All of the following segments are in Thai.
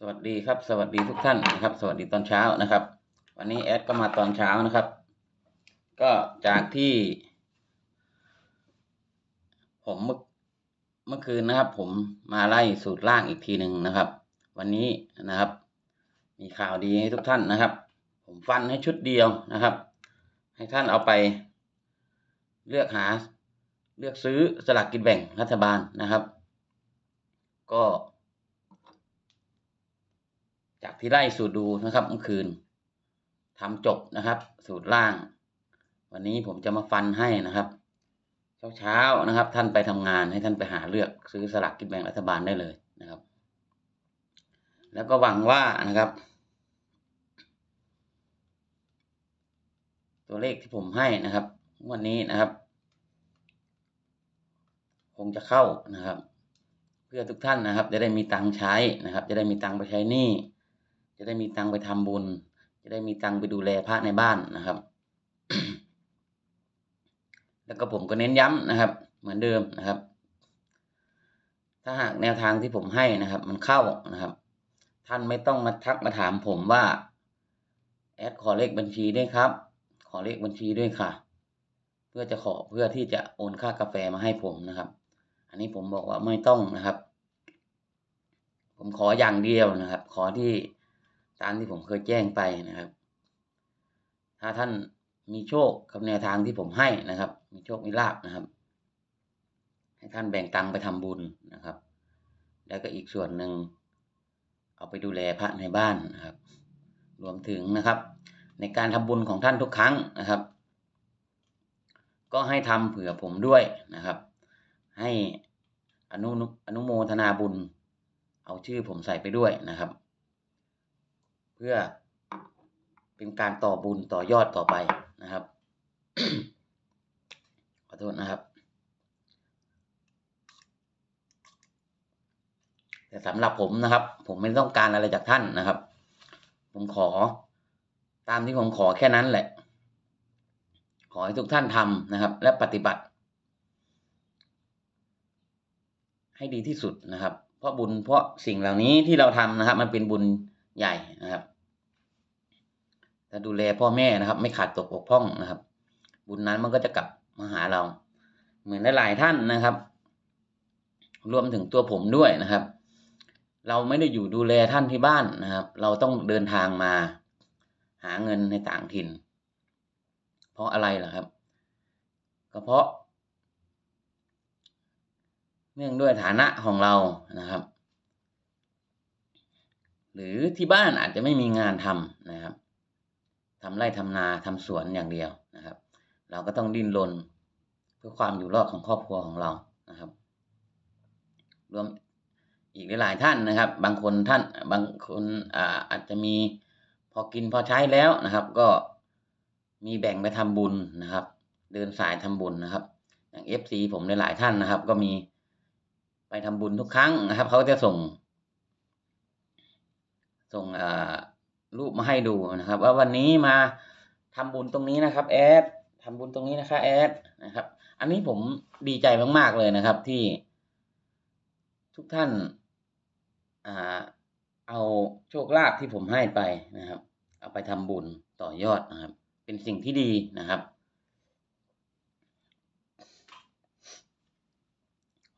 สวัสดีครับ สวัสดีทุกท่านนะครับ สวัสดีตอนเช้านะครับ วันนี้แอดก็มาตอนเช้านะครับ ก็จากที่ ผมเมื่อเมื่อคืนนะครับ ผมมาไล่สูตรล่างอีกทีหนึ่งนะครับ วันนี้นะครับ มีข่าวดีให้ทุกท่านนะครับ ผมฟันให้ชุดเดียวนะครับ ให้ท่านเอาไป เลือกหา เลือกซื้อสลากกินแบ่งรัฐบาลนะครับ ก็ จากที่ไล่สูตรดูนะครับเมื่อคืนทำจบนะครับ สูตรล่าง วันนี้ผมจะมาฟันให้นะครับเช้าเช้าๆนะครับ ท่านไปทำงานให้ท่านไปหาเลือกซื้อสลากกินแบ่งรัฐบาลได้เลยนะครับ แล้วก็หวังว่านะครับ ตัวเลขที่ผมให้นะครับ วันนี้นะครับ คงจะเข้านะครับ เพื่อทุกท่านนะครับ จะได้มีตังค์ใช้นะครับ จะได้มีตังค์ไปใช้หนี้ จะได้มีตังไปทำบุญ จะได้มีตังไปดูแลพระในบ้านนะครับ แล้วก็ผมก็เน้นย้ำนะครับ เหมือนเดิมนะครับ ถ้าหากแนวทางที่ผมให้นะครับ มันเข้านะครับ ท่านไม่ต้องมาทักมาถามผมว่าแอดขอเลขบัญชีด้วยครับ ขอเลขบัญชีด้วยค่ะ เพื่อจะขอเพื่อที่จะโอนค่ากาแฟมาให้ผมนะครับ อันนี้ผมบอกว่าไม่ต้องนะครับ ผมขออย่างเดียวนะครับ ขอที่ ตามที่ผมเคยแจ้งไปนะครับ ถ้าท่านมีโชคกับแนวทางที่ผมให้นะครับ มีโชคมีลาบนะครับ ให้ท่านแบ่งตังไปทำบุญนะครับ แล้วก็อีกส่วนหนึ่งเอาไปดูแลพระในบ้านนะครับ รวมถึงนะครับ ในการทำบุญของท่านทุกครั้งนะครับ ก็ให้ทำเผื่อผมด้วยนะครับ ให้อนุอนุโมทนาบุญ เอาชื่อผมใส่ไปด้วยนะครับ เพื่อเป็นการต่อบุญต่อยอดต่อไปนะครับ ขอโทษนะครับ แต่สำหรับผมนะครับ ผมไม่ต้องการอะไรจากท่านนะครับ ผมขอ ตามที่ผมขอแค่นั้นแหละ ขอให้ทุกท่านทำนะครับ และปฏิบัติ ให้ดีที่สุดนะครับ เพราะบุญเพราะสิ่งเหล่านี้ที่เราทำนะครับ มันเป็นบุญ ใหญ่นะครับถ้าดูแลพ่อแม่นะครับ ไม่ขาดตกบกพร่องนะครับ บุญนั้นมันก็จะกลับมาหาเรา เหมือนหลายๆท่านนะครับ รวมถึงตัวผมด้วยนะครับ เราไม่ได้อยู่ดูแลท่านที่บ้านนะครับ เราต้องเดินทางมาหาเงินในต่างถิ่น เพราะอะไรล่ะครับ ก็เพราะ เนื่องด้วยฐานะของเรานะครับ หรือที่บ้านอาจจะไม่มีงานทำนะครับทำไร่ทำนาทำสวนอย่างเดียวนะครับ เราก็ต้องดิ้นรนเพื่อความอยู่รอดของครอบครัวของเรานะครับ รวมอีกหลายท่านนะครับ บางคนท่านบางคนอาอาจจะมีพอกินพอใช้แล้วนะครับ ก็มีแบ่งไปทำบุญนะครับ เดินสายทำบุญนะครับ อย่างเอฟซีผมหลายๆท่านนะครับ ก็มีไปทำบุญทุกครั้งนะครับ เขาจะส่ง ส่งรูปมาให้ดูนะครับ ว่าวันนี้มาทำบุญตรงนี้นะครับ แอดทำบุญตรงนี้นะคะแอดนะครับ อันนี้ผมดีใจมาก ๆ เลยนะครับที่ทุกท่านอเอาโชคลาภที่ผมให้ไปนะครับ เอาไปทำบุญต่อยอดนะครับ เป็นสิ่งที่ดีนะครับ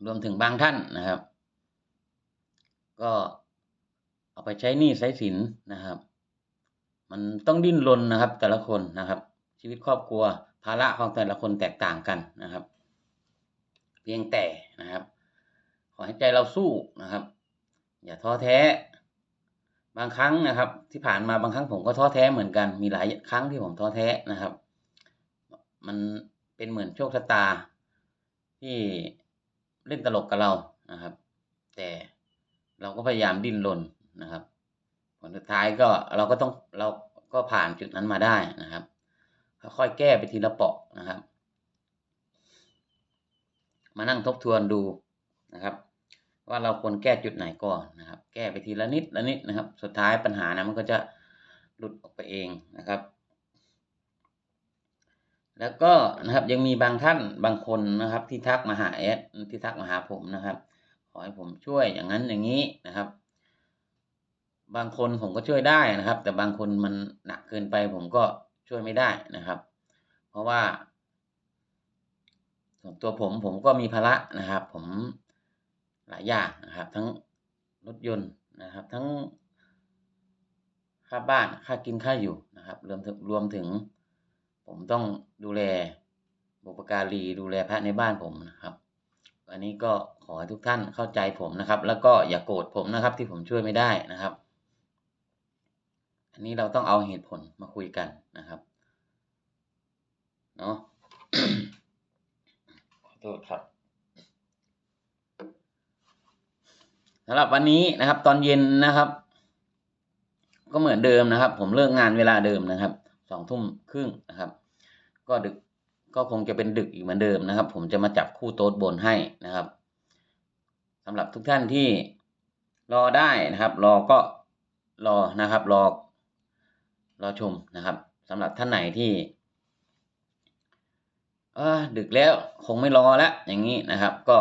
รวมถึงบางท่านนะครับ ก็ เอาไปใช้หนี้ใช้สินนะครับ มันต้องดิ้นรนนะครับ แต่ละคนนะครับ ชีวิตครอบครัวภาระของแต่ละคนแตกต่างกันนะครับ เพียงแต่นะครับ ขอให้ใจเราสู้นะครับ อย่าท้อแท้ บางครั้งนะครับ ที่ผ่านมาบางครั้งผมก็ท้อแท้เหมือนกัน มีหลายครั้งที่ผมท้อแท้นะครับ มันเป็นเหมือนโชคชะตา ที่เล่นตลกกับเรานะครับ แต่เราก็พยายามดิ้นรน นะครับ ผลสุดท้ายก็เราก็ต้องเราก็ผ่านจุดนั้นมาได้นะครับ ค่อยๆแก้ไปทีละเปาะนะครับ มานั่งทบทวนดูนะครับ ว่าเราควรแก้จุดไหนก่อนนะครับ แก้ไปทีละนิดละนิดนะครับ สุดท้ายปัญหานะมันก็จะหลุดออกไปเองนะครับ แล้วก็นะครับยังมีบางท่านบางคนนะครับ ที่ทักมาหาแอดที่ทักมาหาผมนะครับ ขอให้ผมช่วยอย่างนั้นอย่างนี้นะครับ บางคนผมก็ช่วยได้นะครับ แต่บางคนมันหนักเกินไปผมก็ช่วยไม่ได้นะครับ เพราะว่าส่วนตัวผมผมก็มีภาระนะครับ ผมหลายอย่างนะครับ ทั้งรถยนต์นะครับ ทั้งค่าบ้านค่ากินค่าอยู่นะครับรวมถึงรวมถึง ผมต้องดูแลบุปการีดูแลพระในบ้านผมนะครับ อันนี้ก็ขอให้ทุกท่านเข้าใจผมนะครับ แล้วก็อย่าโกรธผมนะครับ ที่ผมช่วยไม่ได้นะครับ อันนี้เราต้องเอาเหตุผลมาคุยกันนะครับเนาะขอโทษครับสำหรับวันนี้นะครับ ตอนเย็นนะครับ ก็เหมือนเดิมนะครับ ผมเลิกงานเวลาเดิมนะครับสองทุ่มครึ่งนะครับ ก็ดึกก็คงจะเป็นดึกอีกเหมือนเดิมนะครับ ผมจะมาจับคู่โต๊ดบนให้นะครับสำหรับทุกท่านที่รอได้นะครับ รอก็รอนะครับ รอ รอชมนะครับสำหรับท่านไหนที่ดึกแล้วคงไม่รอแล้วอย่างนี้นะครับ ก็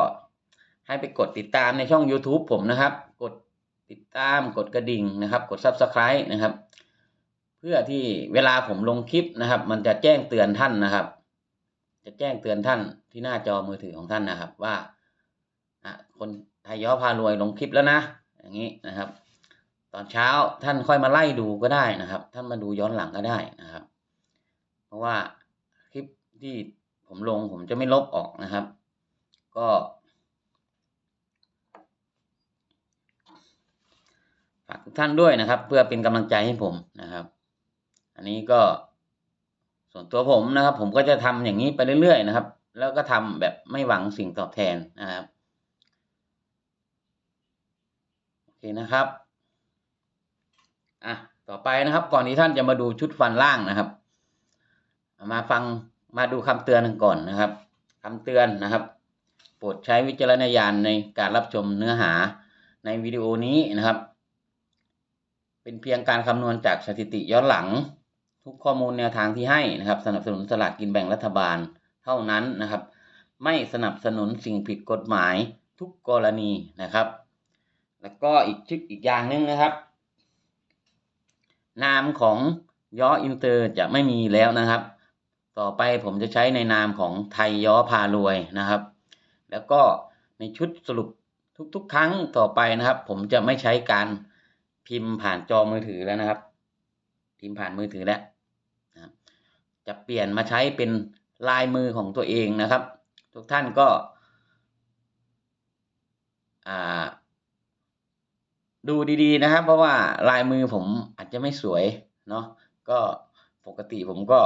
ให้ไปกดติดตามในช่อง YouTube ผมนะครับ กดติดตามกดกระดิ่งนะครับ กด Subscribe นะครับ เพื่อที่เวลาผมลงคลิปนะครับ มันจะแจ้งเตือนท่านนะครับ จะแจ้งเตือนท่านที่หน้าจอมือถือของท่านนะครับ ว่าคนไทยย้อพารวยลงคลิปแล้วนะ อย่างนี้นะครับ ตอนเช้าท่านค่อยมาไล่ดูก็ได้นะครับ ท่านมาดูย้อนหลังก็ได้นะครับ เพราะว่าคลิปที่ผมลงผมจะไม่ลบออกนะครับ ก็ ฝากทุกท่านด้วยนะครับ เพื่อเป็นกำลังใจให้ผมนะครับ อันนี้ก็ส่วนตัวผมนะครับ ผมก็จะทำอย่างนี้ไปเรื่อยๆนะครับ แล้วก็ทำแบบไม่หวังสิ่งตอบแทนนะครับโอเคนะครับ อะต่อไปนะครับ ก่อนที่ท่านจะมาดูชุดฟันล่างนะครับ มาฟังมาดูคำเตือนกันก่อนนะครับคำเตือนนะครับ โปรดใช้วิจารณญาณในการรับชมเนื้อหาในวิดีโอนี้นะครับ เป็นเพียงการคำนวณจากสถิติย้อนหลัง ทุกข้อมูลแนวทางที่ให้นะครับ สนับสนุนสลากกินแบ่งรัฐบาลเท่านั้นนะครับ ไม่สนับสนุนสิ่งผิดกฎหมายทุกกรณีนะครับ แล้วก็อีกชึกอีกอย่างหนึ่งนะครับ นามของยออินเตอร์จะไม่มีแล้วนะครับ ต่อไปผมจะใช้ในนามของไทยยอพารวยนะครับ แล้วก็ในชุดสรุปทุกๆ ครั้งต่อไปนะครับ ผมจะไม่ใช้การพิมพ์ผ่านจอมือถือแล้วนะครับ พิมพ์ผ่านมือถือแล้วจะเปลี่ยนมาใช้เป็นลายมือของตัวเองนะครับ ทุกท่านก็ อ่า ดูดีๆนะครับ เพราะว่าลายมือผมอาจจะไม่สวยเนาะก็ปกติผมก็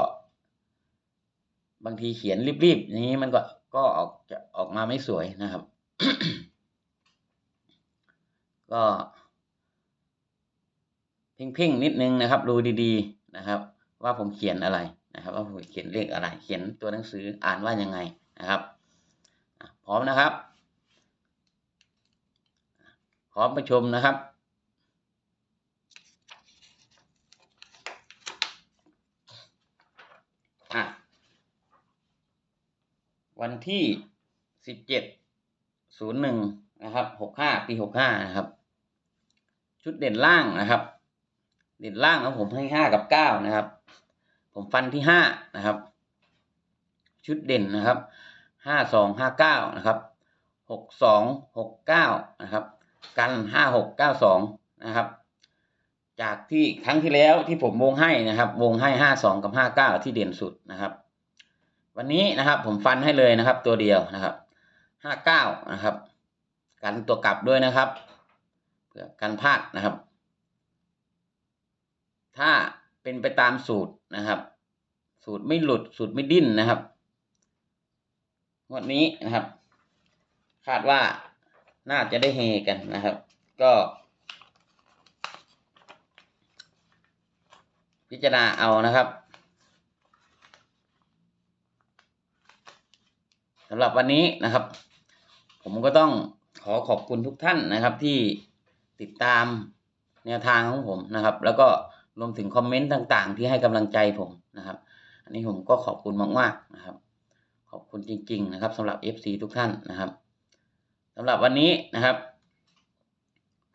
บางทีเขียนรีบๆอย่างนี้มันก็ก็ออกจะออกมาไม่สวยนะครับ ก็เพ่งๆนิดนึงนะครับ ดูดีๆนะครับ ว่าผมเขียนอะไรนะครับ ว่าผมเขียนเลขอะไร เขียนตัวหนังสืออ่านว่ายังไงนะครับพร้อมนะครับพร้อมไปชมนะครับ อะ วันที่สิบเจ็ดศูนย์หนึ่งนะครับหกห้าปีหกห้านะครับ ชุดเด่นล่างนะครับ เด่นล่างของผมให้ห้ากับเก้านะครับ ผมฟันที่ห้านะครับ ชุดเด่นนะครับห้าสองห้าเก้านะครับหกสองหกเก้านะครับ กันห้าหกเก้าสองนะครับ จากที่ครั้งที่แล้วที่ผมวงให้นะครับ วงให้ห้าสองกับห้าเก้าที่เด่นสุดนะครับ วันนี้นะครับผมฟันให้เลยนะครับ ตัวเดียวนะครับห้าเก้านะครับ กันตัวกลับด้วยนะครับเพื่อกันพลาดนะครับ ถ้าเป็นไปตามสูตรนะครับ สูตรไม่หลุดสูตรไม่ดิ้นนะครับงวดนี้นะครับ คาดว่าน่าจะได้เฮกันนะครับ ก็ พิจารณาเอานะครับ สำหรับวันนี้นะครับ ผมก็ต้องขอขอบคุณทุกท่านนะครับที่ติดตามแนวทางของผมนะครับ แล้วก็รวมถึงคอมเมนต์ต่างๆ ที่ให้กำลังใจผมนะครับ อันนี้ผมก็ขอบคุณมากๆนะครับ ขอบคุณจริง ๆ นะครับสำหรับ FC ทุกท่านนะครับสำหรับวันนี้นะครับ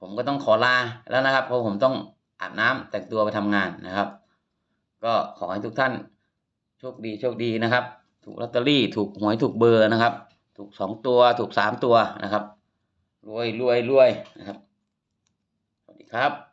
ผผมก็ต้องขอลาแล้วนะครับ เพราะผมต้องอาบน้ำแต่งตัวไปทำงานนะครับ ก็ขอให้ทุกท่านโชคดีโชคดีนะครับ ถูกลอตเตอรี่ ถูกหวยถูกเบอร์นะครับ ถูกสองตัวถูกสามตัวนะครับรวยรวยรวยนะครับ สวัสดีครับ